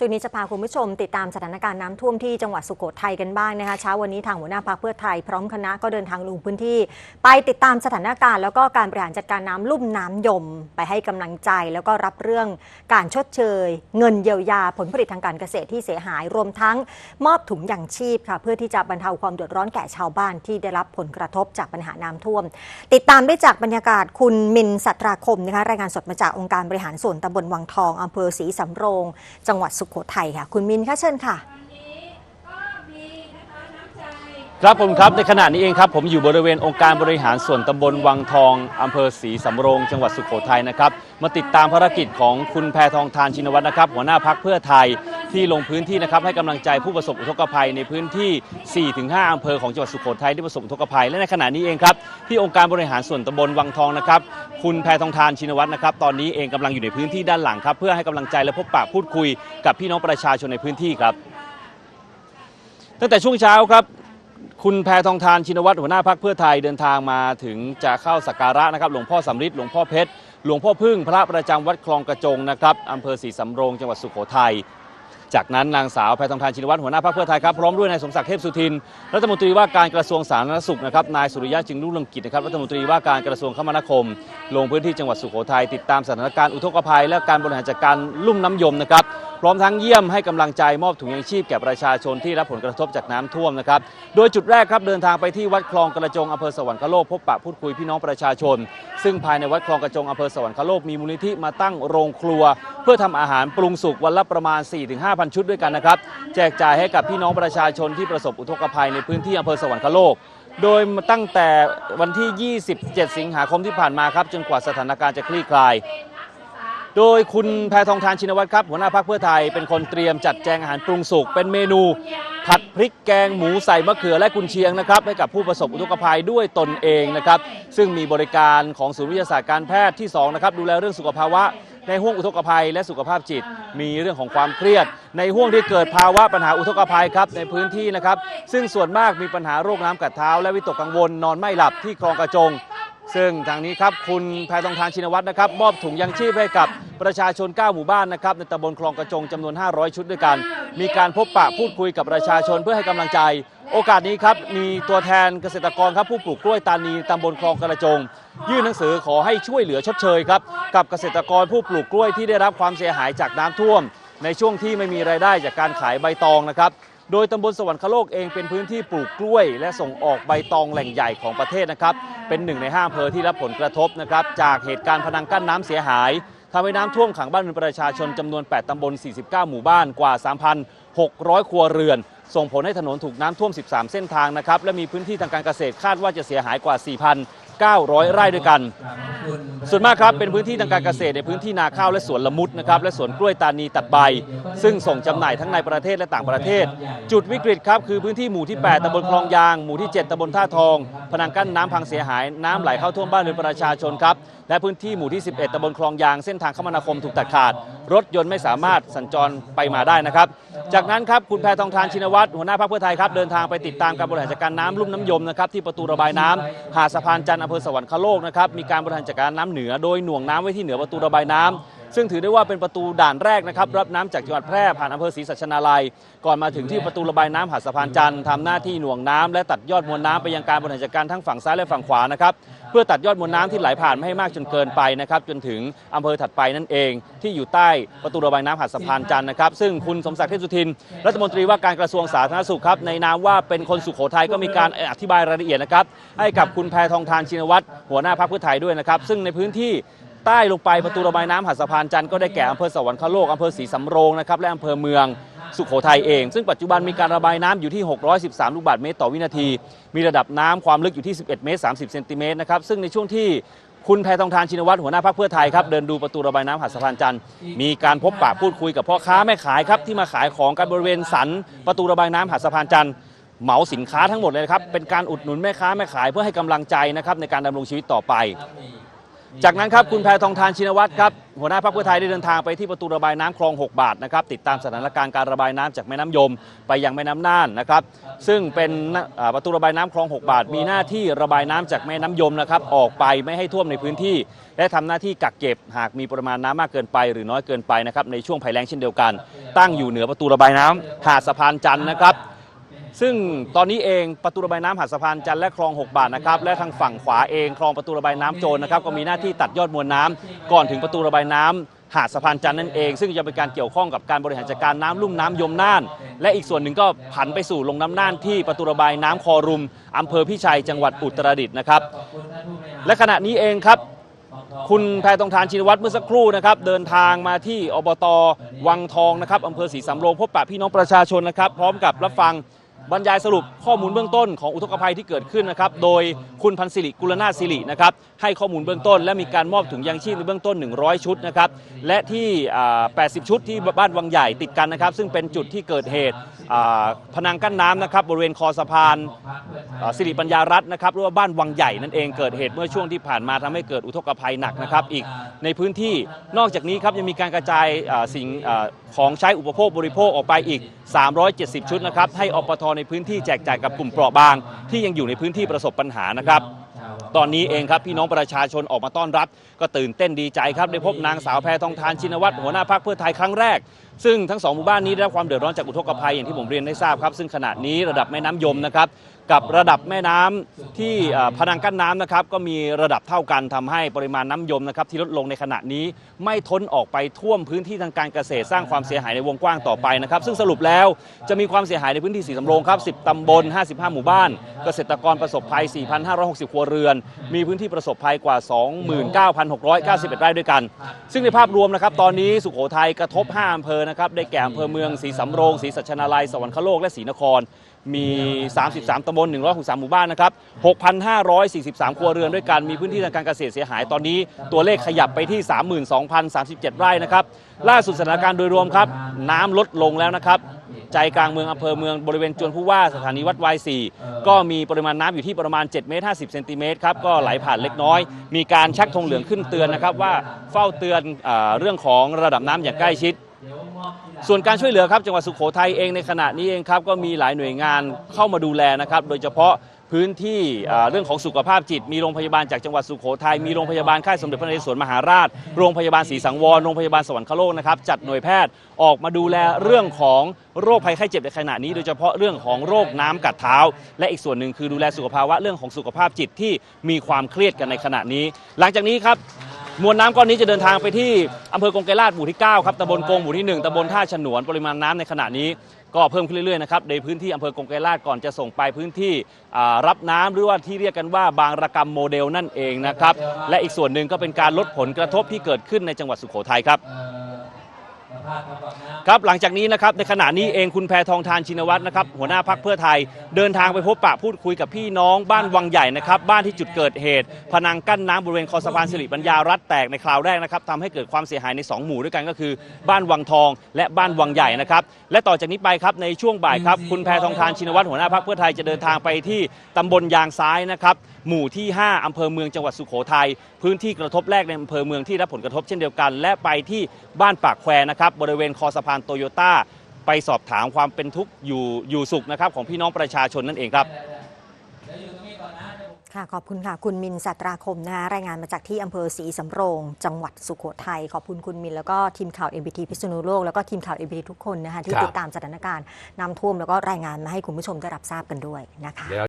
ช่วงนี้จะพาคุณผู้ชมติดตามสถานการณ์น้ำท่วมที่จังหวัดสุโขทัยกันบ้างนะคะเช้าวันนี้ทางหัวหน้าพรรคเพื่อไทยพร้อมคณะก็เดินทางลงพื้นที่ ไปติดตามสถานการณ์แล้วก็การบริหารจัดการน้ำลุ่มน้ำยม ไปให้กำลังใจแล้วก็รับเรื่องการชดเชย เงินเยียวยาผลผลิตทางการเกษตรที่เสียหายรวมทั้งมอบถุงยังชีพค่ะเพื่อที่จะบรรเทาความเดือดร้อนแก่ชาวบ้านที่ได้รับผลกระทบจากปัญหาน้ำท่วม ติดตามได้จากบรรยากาศคุณมินสัตราคมนะคะรายงานสดมาจากองค์การบริหารส่วนตำบลวังทองอำเภอศรีสำโรง จังหวัดสุโขทัยค่ะ คุณมินค่ะเชิญค่ะ ครับผมครับในขณะนี้เองครับผมอยู่บริเวณองค์การบริหารส่วนตำบลวังทองอำเภอศรีสำโรงจังหวัดสุโขทัยนะครับมาติดตามภารกิจของคุณแพทองทานชินวัตรนะครับหัวหน้าพักเพื่อไทยที่ลงพื้นที่นะครับให้กำลังใจผู้ประสบอุทกภัยในพื้นที่ 4-5อำเภอของจังหวัดสุโขทัยที่ประสบอุทกภัย และในขณะนี้เองครับที่องค์การบริหารส่วนตำบลวังทองนะครับคุณแพทองทานชินวัตรนะครับตอนนี้เองกำลังอยู่ในพื้นที่ด้านหลังครับเพื่อให้กำลังใจและพบปะพูดคุย กับพี่น้องประชาชนในพื้นที่ครับตั้งแต่ช่วงเช้าครับ คุณแพทองทานชินวัตรหัวหน้าพักเพื่อไทยเดินทางมาถึงจะเข้าสักการะนะครับ หลวงพ่อสำริดหลวงพ่อเพชรหลวงพ่อพึ่งพระประจำวัดคลองกระจงนะครับอำเภอศรีสำโรงจังหวัดสุโขทัย จากนั้นนางสาวแพทองทานชินวัตรหัวหน้าพักเพื่อไทยครับพร้อมด้วยนายสมศักดิ์เทพสุทิน รัฐมนตรีว่าการกระทรวงสาธารณสุขนะครับนายสุริยะจึงรุ่งเรืองกิจนะครับรัฐมนตรีว่าการกระทรวงคมนาคม ลงพื้นที่จังหวัดสุโขทัยติดตามสถานการณ์อุทกภัย และการบริหารจัดการลุ่มน้ำยมนะครับพร้อมทั้งเยี่ยมให้กำลังใจมอบถุงยังชีพแก่ประชาชนที่รับผลกระทบจากน้ำท่วมนะครับโดยจุดแรกครับเดินทางไปที่วัดคลองกระจงอำเภอสวรรคโลกพบปะพูดคุยพี่น้องประชาชน ซึ่งภายในวัดคลองกระจงอำเภอสวรรคโลกมีมูลนิธิมาตั้งโรงครัว เพื่อทำอาหารปรุงสุกวันละประมาณ5,000 ชุดด้วยกันนะครับ แจกจ่ายให้กับพี่น้องประชาชนที่ประสบอุทกภัยในพื้นที่อำเภอสวรรคโลก โดยตั้งแต่วันที่ 27 สิงหาคมที่ผ่านมาครับ จนกว่าสถานการณ์จะคลี่คลาย โดยคุณแพทองทานชินวัตรครับ หัวหน้าพักเพื่อไทยเป็นคนเตรียมจัดแจงอาหารปรุงสุกเป็นเมนู ผัดพริกแกงหมูใส่มะเขือและกุนเชียงนะครับให้กับผู้ประสบอุทกภัยด้วยตนเองนะครับซึ่งมีบริการของศูนย์วิทยาศาสตร์การแพทย์ที่2นะครับดูแลเรื่องสุขภาวะ ในห่วงอุทกภัย และสุขภาพจิต มีเรื่องของความเครียด ในห่วงที่เกิดภาวะปัญหาอุทกภัยครับในพื้นที่นะครับซึ่งส่วนมากมีปัญหาโรคน้ำกัดเท้า และวิตกกังวลนอนไม่หลับที่คลองกระจง ซึ่งทางนี้ครับคุณแพทองทานชินวัตรนะครับมอบถุงยังชีพให้กับประชาชน 9 หมู่บ้านนะครับในตำบลคลองกระจงจำนวน 500 ชุดด้วยกัน มีการพบปะพูดคุยกับประชาชนเพื่อให้กำลังใจ โอกาสนี้ครับมีตัวแทนเกษตรกรครับผู้ปลูกกล้วยตานีตำบลคลองกระจง ยื่นหนังสือขอให้ช่วยเหลือชดเชยครับกับเกษตรกรผู้ปลูกกล้วยที่ได้รับความเสียหายจากน้ำท่วม ในช่วงที่ไม่มีรายได้จากการขายใบตองนะครับ โดยตำบลสวรรคโลกเองเป็นพื้นที่ปลูกกล้วย และส่งออกใบตองแหล่งใหญ่ของประเทศนะครับ เป็นหนึ่งในห้าอำเภอที่รับผลกระทบนะครับจากเหตุการณ์พนังกั้นน้ำเสียหายทำให้น้ำท่วมขังบ้านเรือนประชาชนจำนวน 8 ตำบล 49 หมู่บ้านกว่า 3,600 ครัวเรือน ส่งผลให้ถนนถูกน้ำท่วม 13 เส้นทางนะครับ และมีพื้นที่ทางการเกษตรคาดว่าจะเสียหายกว่า 900 ไร่ด้วยกัน ส่วนมากครับเป็นพื้นที่ทางการเกษตรในพื้นที่นาข้าวและสวนละมุดนะครับและสวนกล้วยตานีตัดใบ ซึ่งส่งจำหน่ายทั้งในประเทศและต่างประเทศ จุดวิกฤตครับคือพื้นที่หมู่ที่ 8ตำบลคลองยาง หมู่ที่ 7ตำบลท่าทอง พนังกั้นน้ำพังเสียหาย น้ำไหลเข้าท่วมบ้านเรือนประชาชนครับและพื้นที่หมู่ที่ 11ตำบลคลองยางเส้นทางคมนาคมถูกตัดขาด รถยนต์ไม่สามารถสัญจรไปมาได้นะครับ จากนั้นครับคุณแพทองทานชินวัตรหัวหน้าพรรคเพื่อไทยครับเดินทางไปติดตามการบริหารจัดการน้ำลุ่มน้ำยมนะครับที่ประตูระบายน้ำหาดสะพานจันทร์อำเภอสวรรคโลกนะครับมีการบริหารจัดการน้ำเหนือโดยหน่วงน้ำไว้ที่เหนือประตูระบายน้ำ ซึ่งถือได้ว่าเป็นประตูด่านแรกนะครับรับน้ำจากจังหวัดแพร่ผ่านอำเภอศรีสัชนาลัย ก่อนมาถึงที่ประตูระบายน้ำหาดสะพานจันทร์ทำหน้าที่หน่วงน้ำและตัดยอดมวลน้ำไปยังการบริหารจัดการทั้งฝั่งซ้ายและฝั่งขวานะครับเพื่อตัดยอดมวลน้ำที่ไหลผ่านไม่ให้มากจนเกินไปนะครับจนถึงอำเภอถัดไปนั่นเอง ที่อยู่ใต้ประตูระบายน้ำหาดสะพานจันทร์นะครับซึ่งคุณสมศักดิ์เทพสุทิน รัฐมนตรีว่าการกระทรวงสาธารณสุขครับในนามว่าเป็นคนสุโขทัยก็มีการอธิบายรายละเอียดนะครับให้กับคุณแพทองทานชินวัตรหัวหน้าพรรคเพื่อไทยด้วยนะครับซึ่งในพื้นที่ ใต้ลงไปประตูระบายน้ำหาดสะพานจันทร์ก็ได้แก่อำเภอสวรรคโลกอำเภอศรีสำโรงนะครับและอำเภอเมืองสุโขทัยเอง ซึ่งปัจจุบันมีการระบายน้ำอยู่ที่ 613 ลูกบาศก์เมตรต่อวินาที มีระดับน้ำความลึกอยู่ที่ 11 เมตร 30 เซนติเมตรนะครับซึ่งในช่วงที่คุณแพทองทานชินวัตรหัวหน้าพรรคเพื่อไทยครับเดินดูประตูระบายน้ำหาดสะพานจันทร์มีการพบปะพูดคุยกับพ่อค้าแม่ขายครับที่มาขายของกันบริเวณสันประตูระบายน้ำหาดสะพานจันทร์เหมาสินค้าทั้งหมดเลยครับเป็นการอุดหนุนแม่ค้าแม่ขายเพื่อให้กำลังใจนะครับในการดำรงชีวิตต่อไป จากนั้นครับคุณแพทองทานชินวัตรครับหัวหน้าพรรคเพื่อไทยได้เดินทางไปที่ประตูระบายน้ำคลอง 6 บาทนะครับติดตามสถานการณ์การระบายน้ำจากแม่น้ำยม ไปยังแม่น้ำน่านนะครับซึ่งเป็นอ่าประตูระบายน้ำคลอง 6 บาท มีหน้าที่ระบายน้ำจากแม่น้ำยมนะครับออกไปไม่ให้ท่วมในพื้นที่ และทำหน้าที่กักเก็บหากมีปริมาณน้ำมากเกินไป หรือน้อยเกินไปนะครับในช่วงภัยแล้งเช่นเดียวกัน ตั้งอยู่เหนือประตูระบายน้ำหาดสะพานจันทร์นะครับ ซึ่งตอนนี้เองประตูระบายน้ำหาดสะพานจันทร์และคลอง 6 บาทนะครับและทางฝั่งขวาเองคลองประตูระบายน้ำโจรนะครับก็มีหน้าที่ตัดยอดมวลน้ำก่อนถึงประตูระบายน้ำหาดสะพานจันทร์นั่นเอง ซึ่งจะเป็นการเกี่ยวข้องกับการบริหารจัดการน้ำลุ่มน้ำยมน่าน และอีกส่วนหนึ่งก็ผันไปสู่ลงน้ำน่านที่ประตูระบายน้ำคอรุมอำเภอพิชัยจังหวัดอุตรดิตถ์นะครับ และขณะนี้เองครับ คุณแพทองทานชินวัตรเมื่อสักครู่นะครับ เดินทางมาที่อบตวังทองนะครับอำเภอศรีสำโรงพบปะพี่น้องประชาชนนะครับ พร้อมกับรับฟัง บรรยายสรุปข้อมูลเบื้องต้นของอุทกภัยที่เกิดขึ้นนะครับ โดยคุณพันศิริกุลนาศิรินะครับให้ข้อมูลเบื้องต้น และมีการมอบถุงยางชีพในเบื้องต้น 100 ชุดนะครับ และที่ 80 ชุดที่บ้านวังใหญ่ติดกันนะครับ ซึ่งเป็นจุดที่เกิดเหตุพนังกั้นน้ำนะครับบริเวณคอสะพานสิริปัญญารัตน์นะครับหรือว่าบ้านวังใหญ่นั่นเองเกิดเหตุเมื่อช่วงที่ผ่านมาทำให้เกิดอุทกภัยหนักนะครับอีกในพื้นที่นอกจากนี้ครับยังมีการกระจายสิ่งของใช้อุปโภคบริโภคออกไปอีก 370 ชุดนะครับให้อปทในพื้นที่แจกจ่ายกับกลุ่มเปราะบาง ที่ยังอยู่ในพื้นที่ประสบปัญหานะครับตอนนี้เองครับพี่น้องประชาชนออกมาต้อนรับ ก็ตื่นเต้นดีใจครับได้พบนางสาวแพทองทานชินวัตรหัวหน้าพรรคเพื่อไทยครั้งแรก ซึ่งทั้งสองหมู่บ้านนี้ได้รับความเดือดร้อนจากอุทกภัยอย่างที่ผมเรียนได้ทราบครับ ซึ่งขณะนี้ระดับแม่น้ำยมนะครับ กับระดับแม่น้ำที่พนังกั้นน้ำนะครับก็มีระดับเท่ากันทำให้ปริมาณน้ำยมนะครับที่ลดลงในขณะนี้ไม่ท้นออกไปท่วมพื้นที่ทางการเกษตรสร้างความเสียหายในวงกว้างต่อไปนะครับ ซึ่งสรุปแล้วจะมีความเสียหายในพื้นที่สีสำโรงครับ10ตำบล 55 หมู่บ้าน เกษตรกรประสบภัย 4,560 ครัวเรือน มีพื้นที่ประสบภัยกว่า 29,691 ไร่ด้วยกัน ซึ่งในภาพรวมนะครับตอนนี้สุโขทัยกระทบ 5อำเภอนะครับได้แก่อำเภอเมืองศรีสำโรงศรีสัชนาลัยสวรรคโลกและศรีนคร มี 33ตำบล163 หมู่บ้านนะครับ 6,543 ครัวเรือนด้วยกัน มีพื้นที่ทางการเกษตรเสียหายตอนนี้ ตัวเลขขยับไปที่ 32,037 ไร่นะครับ ล่าสุดสถานการณ์โดยรวมครับ น้ำลดลงแล้วนะครับ ใจกลางเมืองอำเภอเมืองบริเวณจวนผู้ว่าสถานีวัดวาย4ก็มีปริมาณน้ำอยู่ที่ประมาณ7เมตร50เซนติเมตรครับ ก็ไหลผ่านเล็กน้อย มีการชักธงเหลืองขึ้นเตือนนะครับว่าเฝ้าเตือนอเรื่องของระดับน้ำอย่างใกล้ชิด ส่วนการช่วยเหลือครับจังหวัดสุโขทัยเองในขณะนี้เองครับก็มีหลายหน่วยงานเข้ามาดูแลนะครับ โดยเฉพาะพื้นที่เรื่องของสุขภาพจิต มีโรงพยาบาลจากจังหวัดสุโขทัยมีโรงพยาบาลค่ายสมเด็จพระนเรศวรมหาราช โรงพยาบาลศรีสังวรโรงพยาบาลสวรรคโลกนะครับจัดหน่วยแพทย์ออกมาดูแลเรื่องของโรคภัยไข้เจ็บในขณะนี้ โดยเฉพาะเรื่องของโรคน้ำกัดเท้า และอีกส่วนหนึ่งคือดูแลสุขภาวะเรื่องของสุขภาพจิตที่มีความเครียดกันในขณะนี้ หลังจากนี้ครับ มวลน้ำก้อนนี้จะเดินทางไปที่อำเภอกงไกรลาดหมู่ที่ 9 ครับตำบลกงหมู่ที่ 1ตำบลท่าฉนวนปริมาณน้ำในขณะนี้ก็เพิ่มขึ้นเรื่อยๆนะครับในพื้นที่อำเภอกงไกรลาดก่อนจะส่งไปพื้นที่รับน้ำหรือว่าที่เรียกกันว่าบางระกรรมโมเดลนั่นเองนะครับและอีกส่วนหนึ่งก็เป็นการลดผลกระทบที่เกิดขึ้นในจังหวัดสุโขทัยครับ ครับหลังจากนี้นะครับในขณะนี้เองคุณแพทองทานชินวัตรนะครับหัวหน้าพักเพื่อไทย เดินทางไปพบปะพูดคุยกับพี่น้องบ้านวังใหญ่นะครับบ้านที่จุดเกิดเหตุ พนังกั้นน้ำบริเวณคอสะพานสิริปัญญารัฐแตกในคราวแรกนะครับทำให้เกิดความเสียหายใน 2 หมู่ด้วยกันก็คือ บ้านวังทอง และบ้านวังใหญ่นะครับและต่อจากนี้ไปครับในช่วงบ่ายครับคุณแพทองทานชินวัตรหัวหน้าพักเพื่อไทยจะเดินทางไปที่ตำบลยางซ้ายนะครับหมู่ที่ 5อำเภอเมืองจังหวัดสุโขทัยพื้นที่กระทบแรกในอำเภอเมืองที่รับผลกระทบเช่นเดียวกัน และไปที่บ้านปากแควนะครับบริเวณคอสะพานโตโยต้าไปสอบถามความเป็นทุกข์อยู่อยู่สุขนะครับของพี่น้องประชาชนนั่นเองครับค่ะขอบคุณค่ะ คุณมินสัตราคมนะคะรายงานมาจากที่อำเภอศรีสำโรง จังหวัดสุโขทัยขอบคุณคุณมินแล้วก็ทีมข่าว MBT พิษณุโลกแล้วก็ทีมข่าว MBT ทุกคนนะคะที่ครับติดตามสถานการณ์น้ำท่วมแล้วก็รายงานมาให้คุณผู้ชมได้รับทราบกันด้วยนะคะ